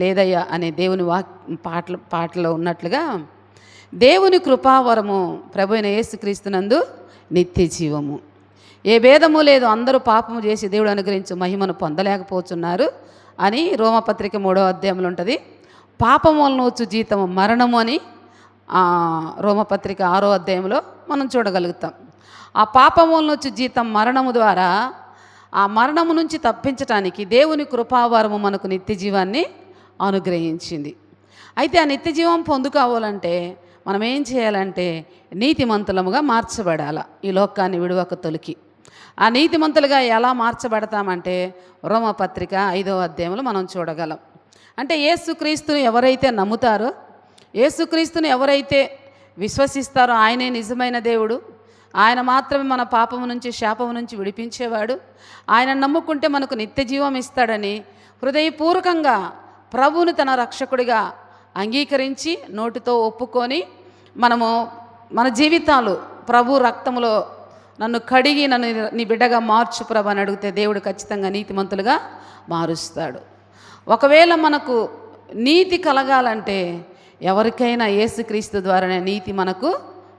లేదయ్యా అనే దేవుని వాక్ పాటలు పాటలో ఉన్నట్లుగా దేవుని కృపావరము ప్రభు అయిన యేసుక్రీస్తునందు నిత్య జీవము. ఏ భేదము లేదు అందరూ పాపము చేసి దేవుడు అనుగ్రహించు మహిమను పొందలేకపోతున్నారు అని రోమపత్రిక మూడో అధ్యాయంలో ఉంటుంది. పాపము వలన వచ్చు జీతము మరణము అని రోమపత్రిక ఆరో అధ్యాయంలో మనం చూడగలుగుతాం. ఆ పాపము వలన జీతం మరణము ద్వారా ఆ మరణము నుంచి తప్పించటానికి దేవుని కృపావరము మనకు నిత్య జీవాన్ని అనుగ్రహించింది. అయితే ఆ నిత్య జీవం పొందుకోవాలంటే మనం ఏం చేయాలంటే నీతిమంతులముగా మార్చబడాల ఈ లోకాన్ని విడువక తొలికి. ఆ నీతిమంతులుగా ఎలా మార్చబడతామంటే రోమపత్రిక ఐదో అధ్యాయంలో మనం చూడగలం. అంటే యేసుక్రీస్తుని ఎవరైతే నమ్ముతారో యేసుక్రీస్తుని ఎవరైతే విశ్వసిస్తారో ఆయనే నిజమైన దేవుడు. ఆయన మాత్రమే మన పాపము నుంచి శాపము నుంచి విడిపించేవాడు. ఆయన నమ్ముకుంటే మనకు నిత్య జీవం ఇస్తాడని హృదయపూర్వకంగా ప్రభువుని తన రక్షకుడిగా అంగీకరించి నోటితో ఒప్పుకొని మనము మన జీవితాలు ప్రభు రక్తంలో నన్ను కడిగి నన్ను నీ బిడ్డగా మార్చు ప్రభు అని అడిగితే దేవుడు ఖచ్చితంగా నీతిమంతులుగా మారుస్తాడు. ఒకవేళ మనకు నీతి కలగాలంటే ఎవరికైనా యేసుక్రీస్తు ద్వారానే నీతి మనకు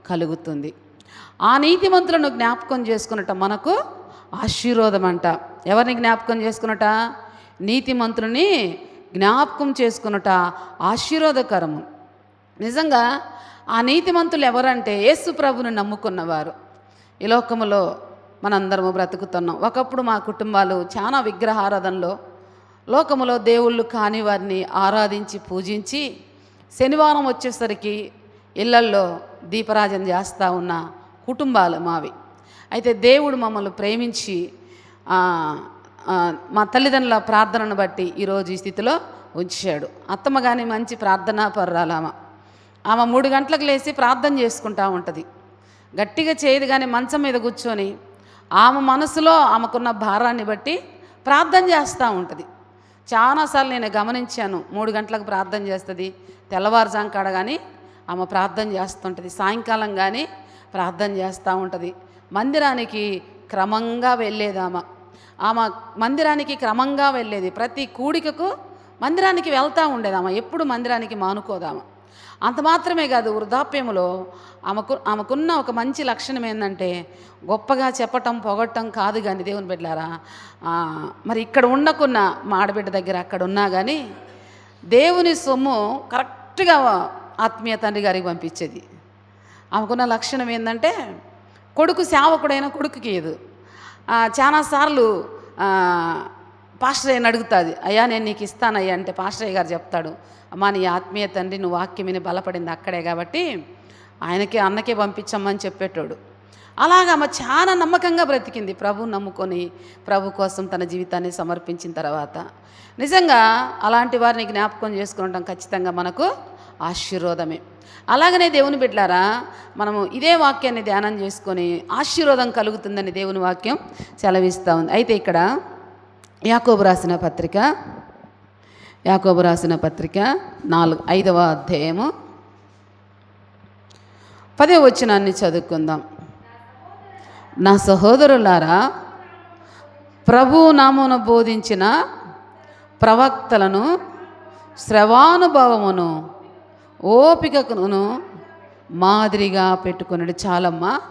కలుగుతుంది. ఆ నీతిమంతులను జ్ఞాపకం చేసుకున్నట మనకు ఆశీర్వాదం అంట ఎవరిని జ్ఞాపకం చేసుకున్నట? నీతిమంతులని జ్ఞాపకం చేసుకున్నట ఆశీర్వాదకరము. నిజంగా ఆ నీతిమంతులు ఎవరంటే యేసు ప్రభుని నమ్ముకున్నవారు. ఈ లోకములో మనందరము బ్రతుకుతున్నాం. ఒకప్పుడు మా కుటుంబాలు చాలా విగ్రహారాధనలో లోకములో దేవుళ్ళు కాని వారిని ఆరాధించి పూజించి శనివారం వచ్చేసరికి ఇళ్ళల్లో దీపరాజన చేస్తూ ఉన్న కుటుంబాలు మావి. అయితే దేవుడు మమ్మల్ని ప్రేమించి మా తల్లిదండ్రుల ప్రార్థనను బట్టి ఈరోజు ఈ స్థితిలో ఉంచాడు అత్తమ్మ కానీ మంచి ప్రార్థనా పర్రాలు ఆమె. ఆమె మూడు గంటలకు లేచి ప్రార్థన చేసుకుంటా ఉంటుంది. గట్టిగా చేయదు కానీ మంచం మీద కూర్చొని ఆమె మనసులో ఆమెకున్న భారాన్ని బట్టి ప్రార్థన చేస్తూ ఉంటుంది. చాలాసార్లు నేను గమనించాను మూడు గంటలకు ప్రార్థన చేస్తుంది తెల్లవారుజాం కాడ కానీ ఆమె ప్రార్థన చేస్తుంటుంది సాయంకాలం కానీ ప్రార్థన చేస్తూ ఉంటుంది. మందిరానికి క్రమంగా వెళ్ళేదామా ఆమె మందిరానికి క్రమంగా వెళ్ళేది. ప్రతి కూడికకు మందిరానికి వెళ్తూ ఉండేది ఆమె ఎప్పుడు మందిరానికి మానుకోదామా? అంత మాత్రమే కాదు వృద్ధాప్యములో ఆమెకు ఆమెకున్న ఒక మంచి లక్షణం ఏంటంటే గొప్పగా చెప్పటం పొగట్టం కాదు కానీ దేవుని బిడ్డారా మరి ఇక్కడ ఉండకున్న మా ఆడబిడ్డ దగ్గర అక్కడ ఉన్నా కానీ దేవుని సొమ్ము కరెక్ట్గా ఆత్మీయ తండ్రి గారికి పంపించేది. ఆమెకున్న లక్షణం ఏంటంటే కొడుకు సేవకుడైన కొడుకుకి ఏదు చాలాసార్లు పాస్టర్ అడుగుతుంది అయ్యా నేను నీకు ఇస్తానయ్యా అంటే పాస్టర్ అయ్య గారు చెప్తాడు అమ్మా నీ ఆత్మీయ తండ్రి నువ్వు వాక్యమిని బలపడింది అక్కడే కాబట్టి ఆయనకే అన్నకే పంపించమ్మని చెప్పేటోడు. అలాగా ఆమె చాలా నమ్మకంగా బ్రతికింది ప్రభు నమ్ముకొని ప్రభు కోసం తన జీవితాన్ని సమర్పించిన తర్వాత. నిజంగా అలాంటి వారిని జ్ఞాపకం చేసుకుంటాం ఖచ్చితంగా మనకు ఆశీర్వాదమే. అలాగనే దేవుని బిడ్డారా మనము ఇదే వాక్యాన్ని ధ్యానం చేసుకొని ఆశీర్వాదం కలుగుతుందని దేవుని వాక్యం సెలవిస్తూ ఉంది. అయితే ఇక్కడ యాకోబు రాసిన పత్రిక యాకోబు రాసిన పత్రిక నాలుగు ఐదవ అధ్యాయము పదే వచ్చినాన్ని చదువుకుందాం. నా సహోదరులారా ప్రభు నామమున బోధించిన ప్రవక్తలను శ్రవానుభవమును ఓపికను మాదిరిగా పెట్టుకున్నాడు. చాలమ్మా.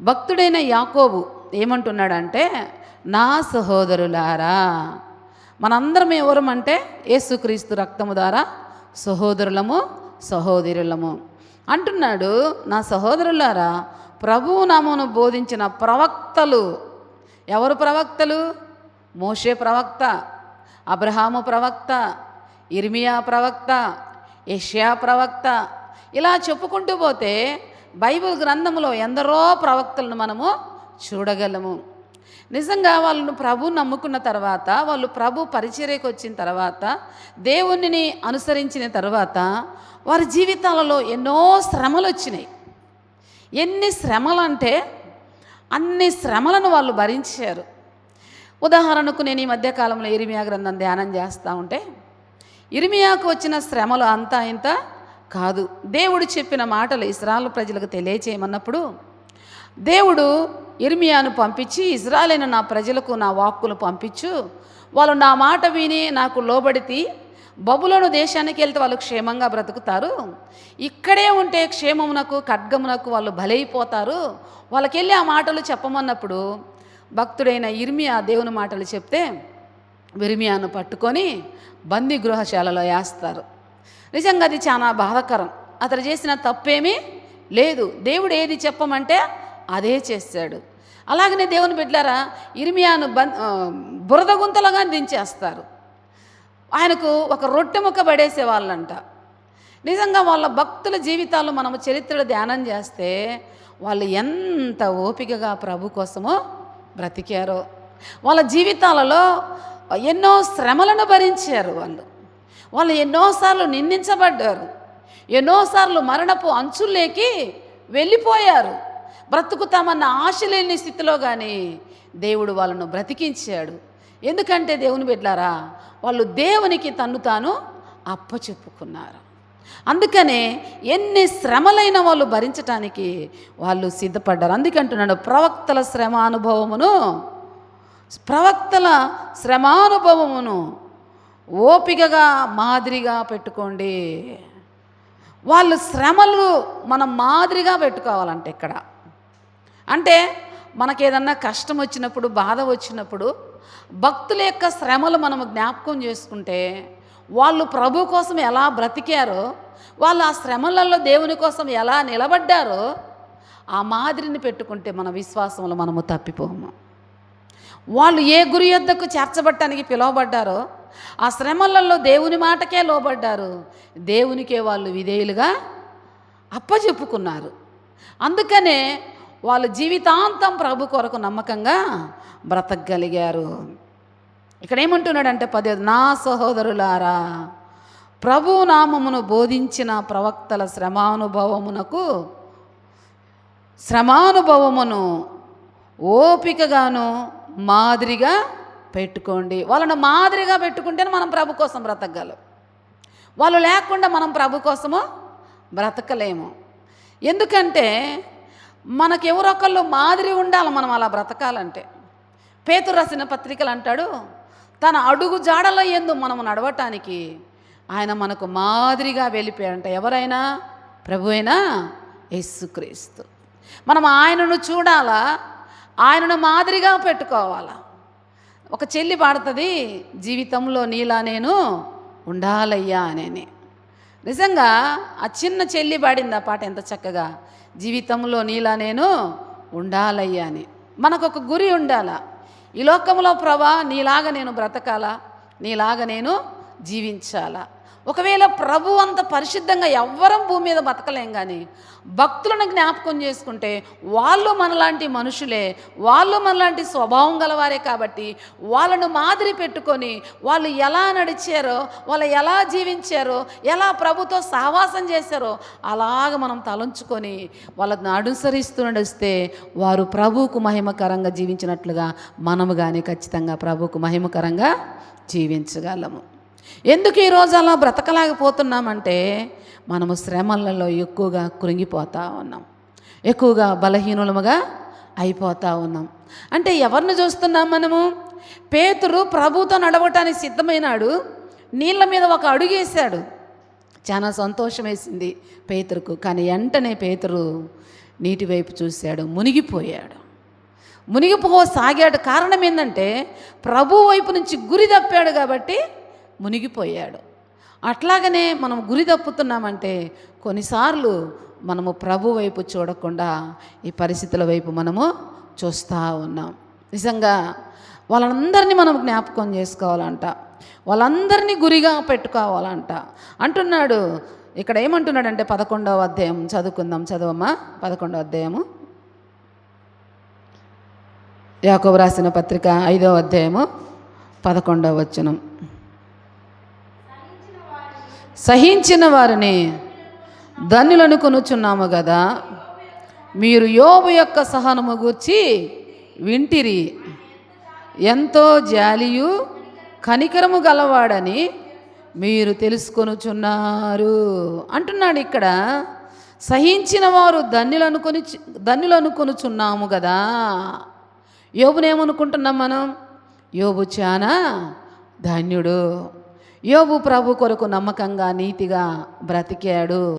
భక్తుడైన యాకోబు ఏమంటున్నాడంటే నా సహోదరులారా మనందరం ఎవరమంటే యేసుక్రీస్తు రక్తము ద్వారా సహోదరులము సహోదరులము. అంటున్నాడు నా సహోదరులారా ప్రభువు నామను బోధించిన ప్రవక్తలు ఎవరు ప్రవక్తలు? మోషే ప్రవక్త అబ్రహాము ప్రవక్త ఇర్మియా ప్రవక్త యష్యా ప్రవక్త. ఇలా చెప్పుకుంటూ పోతే బైబిల్ గ్రంథంలో ఎందరో ప్రవక్తలను మనము చూడగలము. నిజంగా వాళ్ళను ప్రభు నమ్ముకున్న తర్వాత వాళ్ళు ప్రభు పరిచర్యకు వచ్చిన తర్వాత దేవునిని అనుసరించిన తర్వాత వారి జీవితాలలో ఎన్నో శ్రమలు వచ్చినాయి. ఎన్ని శ్రమలు అంటే అన్ని శ్రమలను వాళ్ళు భరించారు. ఉదాహరణకు నేను ఈ మధ్యకాలంలో ఇరిమియా గ్రంథం ధ్యానం చేస్తూ ఉంటే ఇరిమియాకు వచ్చిన శ్రమలు అంతా ఇంత కాదు. దేవుడు చెప్పిన మాటలు ఇస్రాయల్ ప్రజలకు తెలియచేయమన్నప్పుడు దేవుడు ఇర్మియాను పంపించి ఇజ్రాయలైన నా ప్రజలకు నా వాక్కులు పంపించు. వాళ్ళు నా మాట విని నాకు లోబడితి బబులోను దేశానికి వెళ్తే వాళ్ళు క్షేమంగా బ్రతుకుతారు. ఇక్కడే ఉంటే క్షేమమునకు ఖడ్గమునకు వాళ్ళు బలైపోతారు. వాళ్ళకెళ్ళి ఆ మాటలు చెప్పమన్నప్పుడు భక్తుడైన ఇర్మియా దేవుని మాటలు చెప్తే విరిమియాను పట్టుకొని బందీ గృహశాలలో వేస్తారు. నిజంగా అది చాలా బాధాకరం. అతను చేసిన తప్పేమీ లేదు. దేవుడు ఏది చెప్పమంటే అదే చేస్తాడు. అలాగనే దేవుని బిడ్డారా ఇర్మియాను బం బురద గుంతలుగా దించేస్తారు. ఆయనకు ఒక రొట్టె ముక్క పడేసే వాళ్ళంట నిజంగా వాళ్ళ భక్తుల జీవితాలు మనము చరిత్రలో ధ్యానం చేస్తే వాళ్ళు ఎంత ఓపికగా ప్రభు కోసమో బ్రతికారో. వాళ్ళ జీవితాలలో ఎన్నో శ్రమలను భరించారు వాళ్ళు. వాళ్ళు ఎన్నోసార్లు నిందించబడ్డారు. ఎన్నోసార్లు మరణపు అంచుల్లోకి వెళ్ళిపోయారు. బ్రతుకుతామన్న ఆశ లేని స్థితిలో కానీ దేవుడు వాళ్ళను బ్రతికించాడు. ఎందుకంటే దేవుని బిడ్డారా వాళ్ళు దేవునికి తన్ను తాను అప్పచెప్పుకున్నారు. అందుకనే ఎన్ని శ్రమలైన వాళ్ళు భరించటానికి వాళ్ళు సిద్ధపడ్డారు. అందుకంటున్నాడు ప్రవక్తల శ్రమ అనుభవమును ప్రవక్తల శ్రమానుభవమును ఓపికగా మాదిరిగా పెట్టుకోండి. వాళ్ళు శ్రమలు మనం మాదిరిగా పెట్టుకోవాలంటే ఇక్కడ. అంటే మనకేదన్నా కష్టం వచ్చినప్పుడు బాధ వచ్చినప్పుడు భక్తుల యొక్క శ్రమలు మనం జ్ఞాపకం చేసుకుంటే వాళ్ళు ప్రభు కోసం ఎలా బ్రతికారో వాళ్ళు ఆ శ్రమలలో దేవుని కోసం ఎలా నిలబడ్డారో ఆ మాదిరిని పెట్టుకుంటే మన విశ్వాసంలో మనము తప్పిపోము. వాళ్ళు ఏ గురి యొద్దకు చేర్చబట్టడానికి పిలువబడ్డారో ఆ శ్రమలలో దేవుని మాటకే లోబడ్డారు. దేవునికే వాళ్ళు విధేయులుగా అప్పచెప్పుకున్నారు అందుకనే వాళ్ళ జీవితాంతం ప్రభు కొరకు నమ్మకంగా బ్రతకగలిగారు. ఇక్కడ ఏమంటున్నాడంటే పదే నా సహోదరులారా ప్రభు నామమును బోధించిన ప్రవక్తల శ్రమానుభవమునకు శ్రమానుభవమును ఓపికగాను మాదిరిగా పెట్టుకోండి. వాళ్ళను మాదిరిగా పెట్టుకుంటేనే మనం ప్రభు కోసం బ్రతకగలం. వాళ్ళు లేకుండా మనం ప్రభు కోసము బ్రతకలేము. ఎందుకంటే మనకు ఎవరొకళ్ళు మాదిరి ఉండాలి మనం అలా బ్రతకాలంటే. పేతురు రాసిన పత్రికలు అంటాడు తన అడుగు జాడల ఎందు మనం నడవటానికి ఆయన మనకు మాదిరిగా వెళ్ళిపోయాడంట ఎవరైనా? ప్రభు అయినా యేసుక్రీస్తు. మనం ఆయనను చూడాలా? ఆయనను మాదిరిగా పెట్టుకోవాలా? ఒక చెల్లి పాడుతుంది జీవితంలో నీలా నేను ఉండాలయ్యా అనేని. నిజంగా ఆ చిన్న చెల్లి పాడింది ఆ పాట ఎంత చక్కగా జీవితంలో నీలా నేను ఉండాలయ్యా అని. మనకు ఒక గురి ఉండాలా. ఈ లోకంలో ప్రభా నీలాగా నేను బ్రతకాలా? నీలాగా నేను జీవించాలా? ఒకవేళ ప్రభు అంత పరిశుద్ధంగా ఎవ్వరం భూమి మీద బతకలేం కానీ భక్తులను జ్ఞాపకం చేసుకుంటే వాళ్ళు మనలాంటి మనుషులే వాళ్ళు మనలాంటి స్వభావం గలవారే కాబట్టి వాళ్ళను మాదిరి పెట్టుకొని వాళ్ళు ఎలా నడిచారో వాళ్ళు ఎలా జీవించారో ఎలా ప్రభుతో సహవాసం చేశారో అలాగ మనం తలంచుకొని వాళ్ళని అనుసరిస్తూ నడిస్తే వారు ప్రభువుకు మహిమకరంగా జీవించినట్లుగా మనము కానీ ఖచ్చితంగా ప్రభువుకు మహిమకరంగా జీవించగలము. ఎందుకు ఈరోజు అలా బ్రతకలేకపోతున్నామంటే మనము శ్రమలలో ఎక్కువగా కృంగిపోతూ ఉన్నాం. ఎక్కువగా బలహీనులముగా అయిపోతూ ఉన్నాం. అంటే ఎవరిని చూస్తున్నాం మనము? పేతురు ప్రభుతో నడవటానికి సిద్ధమైనాడు. నీళ్ళ మీద ఒక అడుగేశాడు. చాలా సంతోషం వేసింది పేతురుకు. కానీ వెంటనే పేతురు నీటి వైపు చూశాడు. మునిగిపోయాడు. మునిగిపోసాగాడు. కారణం ఏంటంటే ప్రభు వైపు నుంచి గురి తప్పాడు కాబట్టి మునిగిపోయాడు. అట్లాగనే మనం గురి తప్పుతున్నామంటే కొన్నిసార్లు మనము ప్రభు వైపు చూడకుండా ఈ పరిస్థితుల వైపు మనము చూస్తూ ఉన్నాం. నిజంగా వాళ్ళందరినీ మనం జ్ఞాపకం చేసుకోవాలంట. వాళ్ళందరినీ గురిగా పెట్టుకోవాలంట. అంటున్నాడు ఇక్కడ ఏమంటున్నాడంటే పదకొండవ అధ్యాయం చదువుకుందాం చదవమ్మా పదకొండవ అధ్యాయము. యాకోబు రాసిన పత్రిక ఐదవ అధ్యాయము పదకొండవ వచనం. సహించిన వారిని ధన్యులను కొనుచున్నాము కదా మీరు యోబు యొక్క సహనము గూర్చి వింటిరి. ఎంతో జాలియు కనికరము గలవాడని మీరు తెలుసుకొనుచున్నారు. అంటున్నాడు ఇక్కడ సహించిన వారు ధన్యులు అనుకొని ధన్యులు అనుకొనుచున్నాము కదా యోబునేమనుకుంటున్నాం మనం? యోబు చాలా ధన్యుడు. యోబు ప్రభు కొరకు నమ్మకంగా నీతిగా బ్రతికాడు.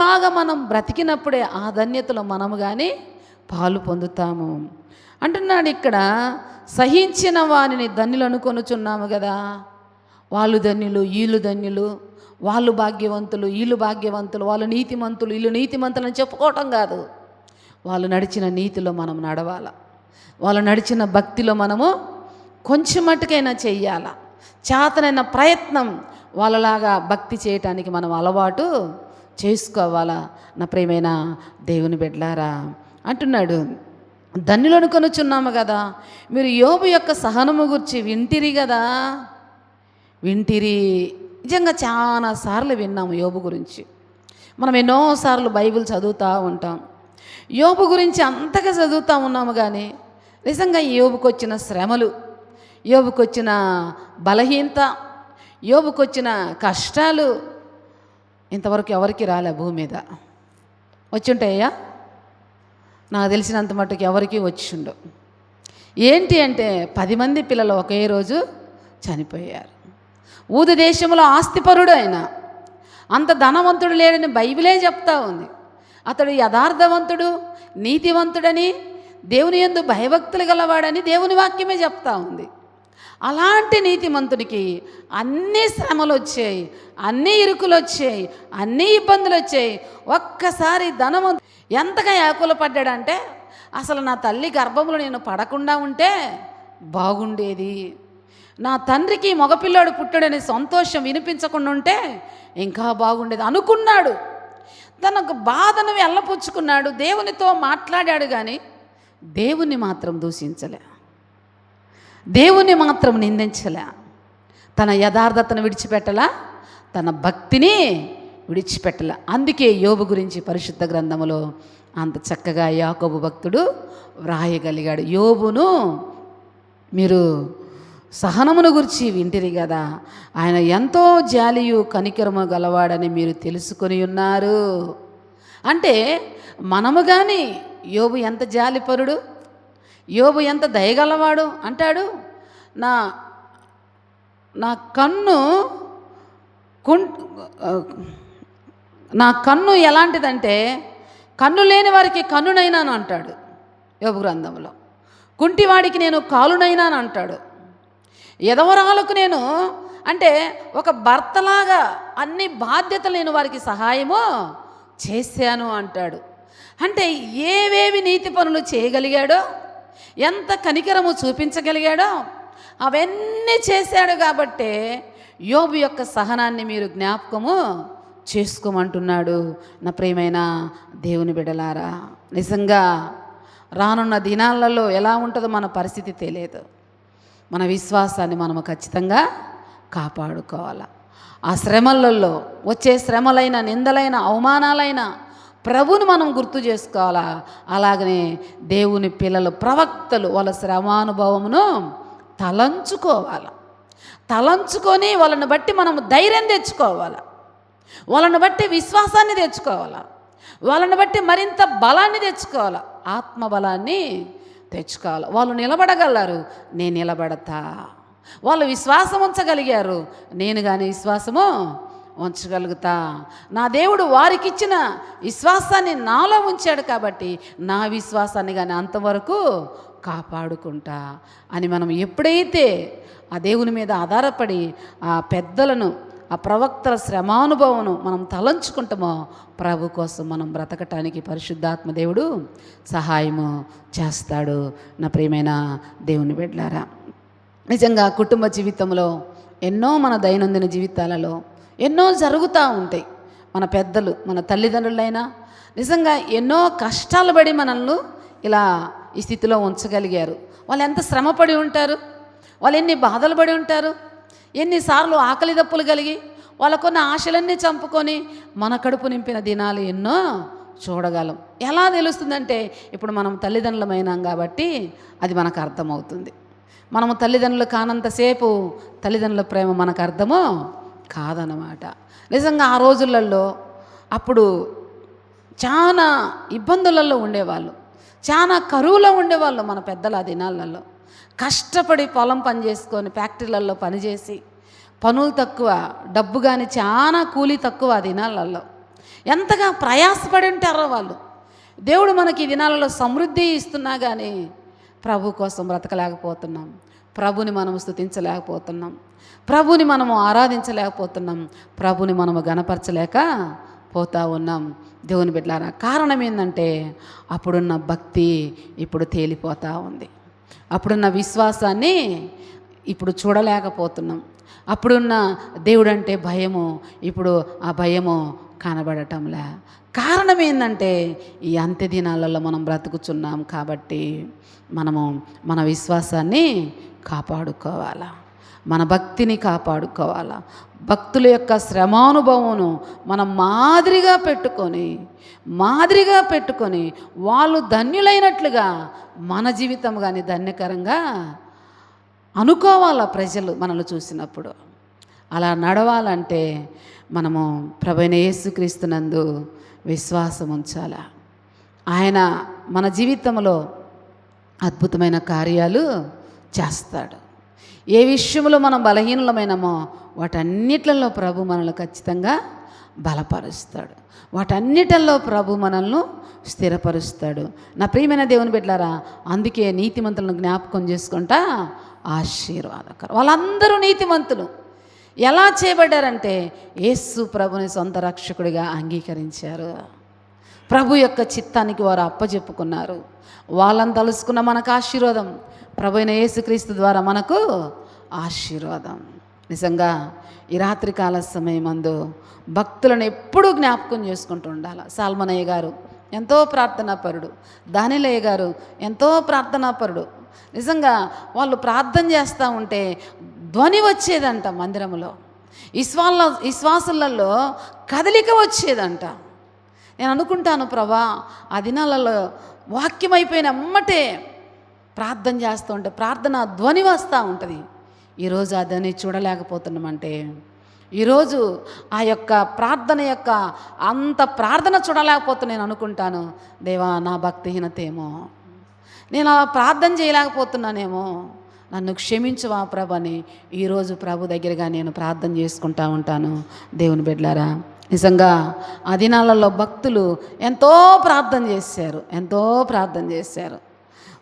బాగా మనం బ్రతికినప్పుడే ఆ ధన్యతలో మనము కానీ పాలు పొందుతాము. అంటున్నాడు ఇక్కడ సహించిన వారిని ధన్యులు అనుకొనుచున్నాము కదా వాళ్ళు ధన్యులు వీళ్ళు ధన్యులు వాళ్ళు భాగ్యవంతులు వీళ్ళు భాగ్యవంతులు వాళ్ళు నీతిమంతులు వీళ్ళు నీతిమంతులు అని చెప్పుకోవటం కాదు. వాళ్ళు నడిచిన నీతిలో మనం నడవాల. వాళ్ళు నడిచిన భక్తిలో మనము కొంచెం మటుకైనా చెయ్యాల? చేతనైన ప్రయత్నం వాళ్ళలాగా భక్తి చేయటానికి మనం అలవాటు చేసుకోవాలా? నా ప్రేమైన దేవుని బిడ్డలారా అంటున్నాడు. ధన్యులను కొనుచున్నాము కదా. మీరు యోబు యొక్క సహనము గురించి వింటిరి కదా? వింటిరి. నిజంగా చాలా సార్లు విన్నాము యోబు గురించి. మనం ఎన్నోసార్లు బైబిల్ చదువుతూ ఉంటాం. యోబు గురించి అంతగా చదువుతూ ఉన్నాము కానీ నిజంగా ఈ యోబుకు వచ్చిన శ్రమలు యోబుకొచ్చిన బలహీనత యోబుకొచ్చిన కష్టాలు ఇంతవరకు ఎవరికి రాలే భూమి మీద. వచ్చుంటాయా నాకు తెలిసినంత మట్టుకు ఎవరికి వచ్చిండు. ఏంటి అంటే పది మంది పిల్లలు ఒకే రోజు చనిపోయారు. ఊదు దేశంలో ఆస్తిపరుడు ఆయన. అంత ధనవంతుడు లేడని బైబిలే చెప్తా ఉంది. అతడు యథార్థవంతుడు నీతివంతుడని దేవుని ఎందు భయభక్తులు గలవాడని దేవుని వాక్యమే చెప్తా ఉంది. అలాంటి నీతిమంతునికి అన్ని శ్రమలు వచ్చాయి అన్ని ఇరుకులు వచ్చాయి అన్ని ఇబ్బందులు వచ్చాయి ఒక్కసారి ధనము ఎంతగా యాకుల పడ్డాడంటే అసలు నా తల్లి గర్భంలో నేను పడకుండా ఉంటే బాగుండేది. నా తండ్రికి మగపిల్లాడు పుట్టాడనే సంతోషం వినిపించకుండా ఉంటే ఇంకా బాగుండేది అనుకున్నాడు. తనకు బాధను వెళ్ళపుచ్చుకున్నాడు. దేవునితో మాట్లాడాడు కానీ దేవుణ్ణి మాత్రం దూషించలే. దేవుణ్ణి మాత్రం నిందించలే. తన యథార్థతను విడిచిపెట్టలా తన భక్తిని విడిచిపెట్టలే. అందుకే యోబు గురించి పరిశుద్ధ గ్రంథములో అంత చక్కగా యాకోబు భక్తుడు వ్రాయగలిగాడు. యోబును మీరు సహనమును గురించి వింటిరి కదా ఆయన ఎంతో జాలియు కనికరము గలవాడని మీరు తెలుసుకొని ఉన్నారు. అంటే మనము కానీ యోబు ఎంత జాలిపరుడు? యోబు ఎంత దయగలవాడు? అంటాడు నా నా కన్ను కుం నా కన్ను ఎలాంటిదంటే కన్ను లేని వారికి కన్నునైనాను అంటాడు యోబు గ్రంథంలో. కుంటివాడికి నేను కాలునైనాను అంటాడు. ఎదవరాలకు నేను అంటే ఒక భర్తలాగా అన్ని బాధ్యతలు నేను వారికి సహాయము చేశాను అంటాడు. అంటే ఏవేవి నీతి పనులు చేయగలిగాడో ఎంత కనికరము చూపించగలిగాడో అవన్నీ చేశాడు కాబట్టే యోబు యొక్క సహనాన్ని మీరు జ్ఞాపకము చేసుకోమంటున్నాడు. నా ప్రియమైన దేవుని బిడలారా నిజంగా రానున్న దినాలలో ఎలా ఉంటుందో మన పరిస్థితి తెలియదు. మన విశ్వాసాన్ని మనము ఖచ్చితంగా కాపాడుకోవాలి. ఆ శ్రమలలో వచ్చే శ్రమలైన నిందలైన అవమానాలైన ప్రభుని మనం గుర్తు చేసుకోవాలా? అలాగనే దేవుని పిల్లలు ప్రవక్తలు వాళ్ళ శ్రమానుభవమును తలంచుకోవాలి? తలంచుకొని వాళ్ళని బట్టి మనం ధైర్యం తెచ్చుకోవాలి? వాళ్ళని బట్టి విశ్వాసాన్ని తెచ్చుకోవాలి? వాళ్ళని బట్టి మరింత బలాన్ని తెచ్చుకోవాలి? ఆత్మ బలాన్ని తెచ్చుకోవాలి? వాళ్ళు నిలబడగలరు నేను నిలబడతా. వాళ్ళు విశ్వాసం ఉంచగలిగారు నేను కానీ విశ్వాసము ఉంచగలుగుతా. నా దేవుడు వారికి ఇచ్చిన విశ్వాసాన్ని నాలో ఉంచాడు కాబట్టి నా విశ్వాసాన్ని కానీ అంతవరకు కాపాడుకుంటా అని మనం ఎప్పుడైతే ఆ దేవుని మీద ఆధారపడి ఆ పెద్దలను ఆ ప్రవక్తల శ్రమానుభవను మనం తలంచుకుంటామో ప్రభు కోసం మనం బ్రతకటానికి పరిశుద్ధాత్మ దేవుడు సహాయము చేస్తాడు. నా ప్రియమైన దేవుని బిడ్డలారా నిజంగా కుటుంబ జీవితంలో ఎన్నో మన దైనందిన జీవితాలలో ఎన్నో జరుగుతూ ఉంటాయి. మన పెద్దలు మన తల్లిదండ్రులైనా నిజంగా ఎన్నో కష్టాలు పడి మనల్ని ఇలా ఈ స్థితిలో ఉంచగలిగారు. వాళ్ళు ఎంత శ్రమపడి ఉంటారు? వాళ్ళు ఎన్ని బాధలు పడి ఉంటారు? ఎన్నిసార్లు ఆకలి దప్పులు కలిగి వాళ్ళకున్న ఆశలన్నీ చంపుకొని మన కడుపు నింపిన దినాలు ఎన్నో చూడగలం. ఎలా తెలుస్తుందంటే ఇప్పుడు మనం తల్లిదండ్రులమైనాం కాబట్టి అది మనకు అర్థమవుతుంది. మనము తల్లిదండ్రులు కానంతసేపు తల్లిదండ్రుల ప్రేమ మనకు అర్థమో కాదనమాట నిజంగా ఆ రోజులలో అప్పుడు చాలా ఇబ్బందులలో ఉండేవాళ్ళు. చాలా కరువులో ఉండేవాళ్ళు మన పెద్దల ఆ దినాలలో. కష్టపడి పొలం పని చేసుకొని ఫ్యాక్టరీలలో పనిచేసి పనులు తక్కువ డబ్బు కానీ చాలా కూలీ తక్కువ ఆ దినాలలో. ఎంతగా ప్రయాసపడి ఉంటారో వాళ్ళు. దేవుడు మనకి ఈ దినాలలో సమృద్ధి ఇస్తున్నా కానీ ప్రభు కోసం బ్రతకలేకపోతున్నాం. ప్రభుని మనం స్థుతించలేకపోతున్నాం. ప్రభుని మనము ఆరాధించలేకపోతున్నాం. ప్రభుని మనము గణపరచలేక పోతా ఉన్నాం. దేవుని బిడ్డలారా కారణం ఏంటంటే అప్పుడున్న భక్తి ఇప్పుడు తేలిపోతూ ఉంది. అప్పుడున్న విశ్వాసాన్ని ఇప్పుడు చూడలేకపోతున్నాం. అప్పుడున్న దేవుడంటే భయము ఇప్పుడు ఆ భయము కనబడటంలే. కారణం ఏంటంటే ఈ అంత్య దినాలలో మనం బ్రతుకుచున్నాం కాబట్టి మనము మన విశ్వాసాన్ని కాపాడుకోవాలా. మన భక్తిని కాపాడుకోవాలా. భక్తుల యొక్క శ్రమానుభవమును మనం మాదిరిగా పెట్టుకొని మాదిరిగా పెట్టుకొని వాళ్ళు ధన్యులైనట్లుగా మన జీవితం కానీ ధన్యకరంగా అనుకోవాలా ప్రజలు మనల్ని చూసినప్పుడు. అలా నడవాలంటే మనము ప్రభైన యేసుక్రీస్తునందు విశ్వాసం ఉంచాలా? ఆయన మన జీవితంలో అద్భుతమైన కార్యాలు చేస్తాడు. ఏ విషయంలో మనం బలహీనమైనమో వాటన్నిటిలో ప్రభు మనల్ని ఖచ్చితంగా బలపరుస్తాడు. వాటన్నిటిలో ప్రభు మనల్ని స్థిరపరుస్తాడు. నా ప్రియమైన దేవుని బిడ్డలారా అందుకే నీతిమంతులను జ్ఞాపకం చేసుకుంటా ఆశీర్వాదకరం. వాళ్ళందరూ నీతిమంతులు. ఎలా చేయబడ్డారంటే యేసు ప్రభుని సొంత రక్షకుడిగా అంగీకరించారు. ప్రభు యొక్క చిత్తానికి వారు అప్పచెప్పుకున్నారు వాళ్ళని తలుసుకున్న మనకు ఆశీర్వాదం. ప్రభు అయిన యేసుక్రీస్తు ద్వారా మనకు ఆశీర్వాదం. నిజంగా ఈ రాత్రికాల సమయమందు భక్తులను ఎప్పుడూ జ్ఞాపకం చేసుకుంటూ ఉండాలి. సాల్మనయ్య గారు ఎంతో ప్రార్థనాపరుడు. దానిలయ్య గారు ఎంతో ప్రార్థనాపరుడు. నిజంగా వాళ్ళు ప్రార్థన చేస్తూ ఉంటే ధ్వని వచ్చేదంట మందిరంలో విశ్వాల విశ్వాసులలో కదలిక వచ్చేదంట. నేను అనుకుంటాను ప్రభా ఆ దినాలలో వాక్యం అయిపోయిన అమ్మటే ప్రార్థన చేస్తూ ఉంటే ప్రార్థన ధ్వని వస్తూ ఉంటుంది. ఈరోజు ఆ ధ్వని చూడలేకపోతున్నామంటే ఈరోజు ఆ యొక్క ప్రార్థన యొక్క అంత ప్రార్థన చూడలేకపోతే నేను అనుకుంటాను. దేవా నా భక్తిహీనతేమో నేను అలా ప్రార్థన చేయలేకపోతున్నానేమో. నన్ను క్షమించవా ప్రభని. ఈరోజు ప్రభు దగ్గరగా నేను ప్రార్థన చేసుకుంటా ఉంటాను. దేవుని బిడ్డారా నిజంగా ఆ దినాలలో భక్తులు ఎంతో ప్రార్థన చేశారు. ఎంతో ప్రార్థన చేశారు.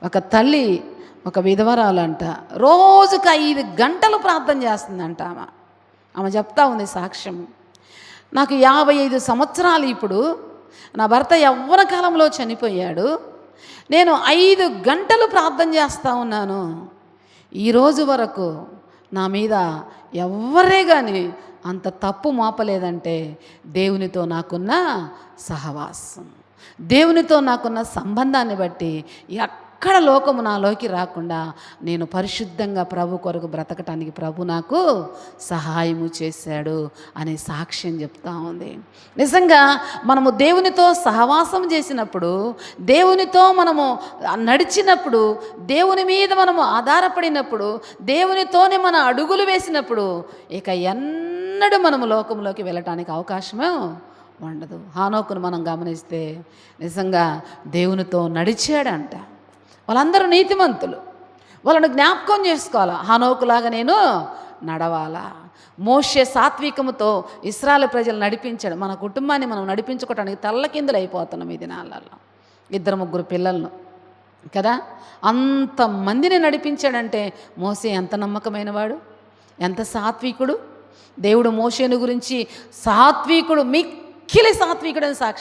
ఒక తల్లి ఒక విధవరాలంట రోజుకు ఐదు గంటలు ప్రార్థన చేస్తుందంట ఆమె. ఆమె చెప్తా ఉంది సాక్ష్యం. నాకు యాభై ఐదు సంవత్సరాలు ఇప్పుడు. నా భర్త యవ్వన కాలంలో చనిపోయాడు. నేను ఐదు గంటలు ప్రార్థన చేస్తూ ఉన్నాను. ఈరోజు వరకు నా మీద ఎవ్వరే కానీ అంత తప్పు మోపలేదంటే దేవునితో నాకున్న సహవాసం. దేవునితో నాకున్న సంబంధాన్ని బట్టి ఎక్కడ లోకము నాలోకి రాకుండా నేను పరిశుద్ధంగా ప్రభు కొరకు బ్రతకటానికి ప్రభు నాకు సహాయము చేశాడు అనే సాక్ష్యం చెప్తా ఉంది. నిజంగా మనము దేవునితో సహవాసం చేసినప్పుడు దేవునితో మనము నడిచినప్పుడు దేవుని మీద మనము ఆధారపడినప్పుడు దేవునితోనే మన అడుగులు వేసినప్పుడు ఇక ఎన్నడూ మనము లోకంలోకి వెళ్ళటానికి అవకాశమే ఉండదు. హానోకును మనం గమనిస్తే నిజంగా దేవునితో నడిచాడంట. వాళ్ళందరూ నీతిమంతులు. వాళ్ళను జ్ఞాపకం చేసుకోవాలా? హానోకులాగా నేను నడవాలా? మోషే సాత్వికముతో ఇస్రాయల్ ప్రజలు నడిపించాడు మన కుటుంబాన్ని మనం నడిపించుకోవడానికి తల్లకిందులు అయిపోతున్నాం ఈ దినాలలో ఇద్దరు ముగ్గురు పిల్లలను కదా? అంతమందిని నడిపించాడంటే మోసే ఎంత నమ్మకమైన వాడు ఎంత సాత్వికుడు? దేవుడు మోషేను గురించి సాత్వికుడు మిక్కిలి సాత్వికుడని సాక్ష్యం